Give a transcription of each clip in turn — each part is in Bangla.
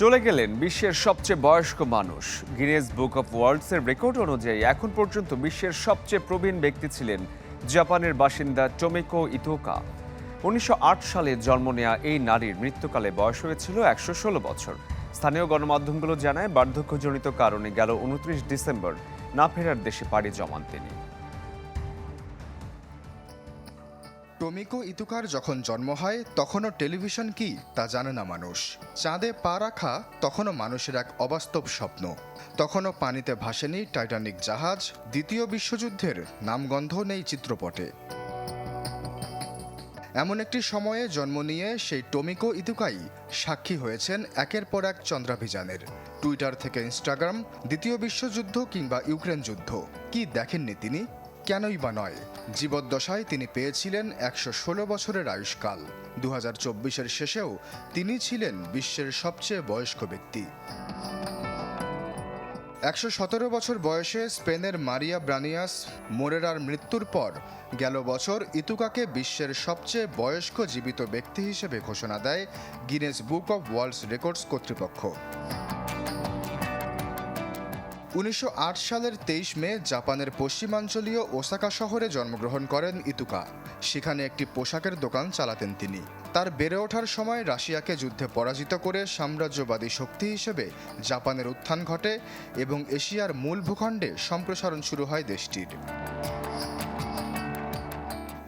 চলে গেলেন বিশ্বের সবচেয়ে বয়স্ক মানুষ। গিনেস বুক অফ ওয়ার্ল্ডসের রেকর্ড অনুযায়ী এখন পর্যন্ত বিশ্বের সবচেয়ে প্রবীণ ব্যক্তি ছিলেন জাপানের বাসিন্দা টোমেকো ইতোকা উনিশশো আট সালে জন্ম নেয়া এই নারীর মৃত্যুকালে বয়স হয়েছিল একশো ষোলো বছর। স্থানীয় গণমাধ্যমগুলো জানায়, বার্ধক্যজনিত কারণে গেল উনত্রিশ ডিসেম্বর, না ফেরার দেশে পাড়ি জমান তিনি। টমিকো ইতুকার যখন জন্ম হয়, তখনও টেলিভিশন কি তা জানে না মানুষ। চাঁদে পা রাখা তখনও মানুষের এক অবাস্তব স্বপ্ন। তখনও পানিতে ভাসেনি টাইটানিক জাহাজ, দ্বিতীয় বিশ্বযুদ্ধের নামগন্ধ নেই চিত্রপটে। এমন একটি সময়ে জন্ম নিয়ে সেই টমিকো ইতুকাই সাক্ষী হয়েছেন একের পর এক চন্দ্রাভিযানের। টুইটার থেকে ইনস্টাগ্রাম, দ্বিতীয় বিশ্বযুদ্ধ কিংবা ইউক্রেন যুদ্ধ। কি দেখেননি তিনি? কেনই বা নয়? জীবদ্দশায় তিনি পেয়েছিলেন একশো ষোলো বছরের আয়ুষ্কাল। দু হাজার শেষেও তিনি ছিলেন বিশ্বের সবচেয়ে বয়স্ক ব্যক্তি। একশো সতেরো বছর বয়সে স্পেনের মারিয়া ব্রানিয়াস মোরেরার মৃত্যুর পর গেল বছর ইতুকাকে বিশ্বের সবচেয়ে বয়স্ক জীবিত ব্যক্তি হিসেবে ঘোষণা দেয় Guinness book of worlds records কর্তৃপক্ষ। উনিশশো আট সালের তেইশ মে জাপানের পশ্চিমাঞ্চলীয় ওসাকা শহরে জন্মগ্রহণ করেন ইতুকা। সেখানে একটি পোশাকের দোকান চালাতেন তিনি। তার বেড়ে ওঠার সময় রাশিয়াকে যুদ্ধে পরাজিত করে সাম্রাজ্যবাদী শক্তি হিসেবে জাপানের উত্থান ঘটে এবং এশিয়ার মূল ভূখণ্ডে সম্প্রসারণ শুরু হয় দেশটির।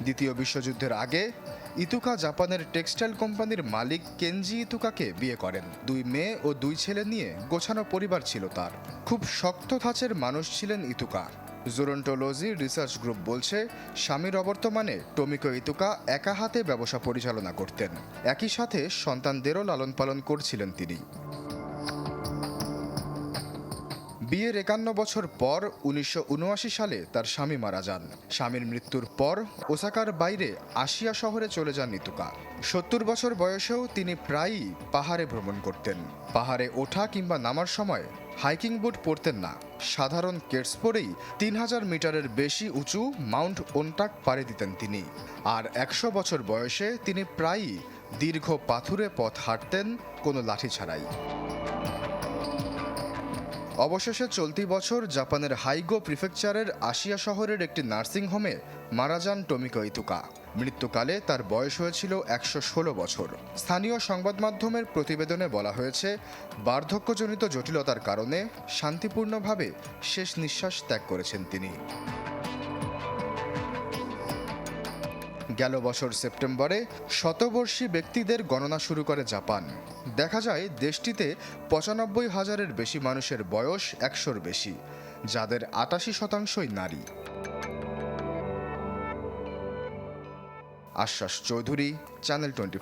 দ্বিতীয় বিশ্বযুদ্ধের আগে, ইতুকা জাপানের টেক্সটাইল কোম্পানির মালিক কেনজি ইতুকাকে বিয়ে করেন। দুই মেয়ে ও দুই ছেলে নিয়ে গোছানো পরিবার ছিল তার। খুব শক্ত ধাঁচের মানুষ ছিলেন ইতুকা। জোরন্টোলজি রিসার্চ গ্রুপ বলছে, স্বামীর অবর্তমানে টমিকো ইতুকা একা হাতে ব্যবসা পরিচালনা করতেন। একই সাথে সন্তানদেরও লালন পালন করছিলেন তিনি। বিয়ের একান্ন বছর পর উনিশশো উনআশি সালে তার স্বামী মারা যান। স্বামীর মৃত্যুর পর ওসাকার বাইরে আসিয়া শহরে চলে যান নিতুকা। সত্তর বছর বয়সেও তিনি প্রায়ই পাহাড়ে ভ্রমণ করতেন। পাহাড়ে ওঠা কিংবা নামার সময় হাইকিং বুট পরতেন না। সাধারণ কেটস পরেই তিন হাজার মিটারের বেশি উঁচু মাউন্ট ওনটাক পাড়ি দিতেন তিনি। আর একশো বছর বয়সে তিনি প্রায়ই দীর্ঘ পাথুরে পথ হাঁটতেন কোনো লাঠি ছাড়াই। অবশেষে চলতি বছর জাপানের হাইগো প্রিফেকচারের আশিয়া শহরের একটি নার্সিং হোমে মারা যান টমিকো ইতুকা। মৃত্যুকালে তার বয়স হয়েছিল একশো ষোলো বছর। স্থানীয় সংবাদ মাধ্যমের প্রতিবেদনে বলা হয়েছে, বার্ধক্যজনিত জটিলতার কারণে শান্তিপূর্ণভাবে শেষ নিঃশ্বাস ত্যাগ করেছেন তিনি। গেল বছর সেপ্টেম্বরে শতবর্ষী ব্যক্তিদের গণনা শুরু করে জাপান। দেখা যায়, দেশটিতে পঁচানব্বই হাজারের বেশি মানুষের বয়স একশোর বেশি, যাদের আটাশি শতাংশই নারী। আশ্বাস চৌধুরী, চ্যানেল টোয়েন্টি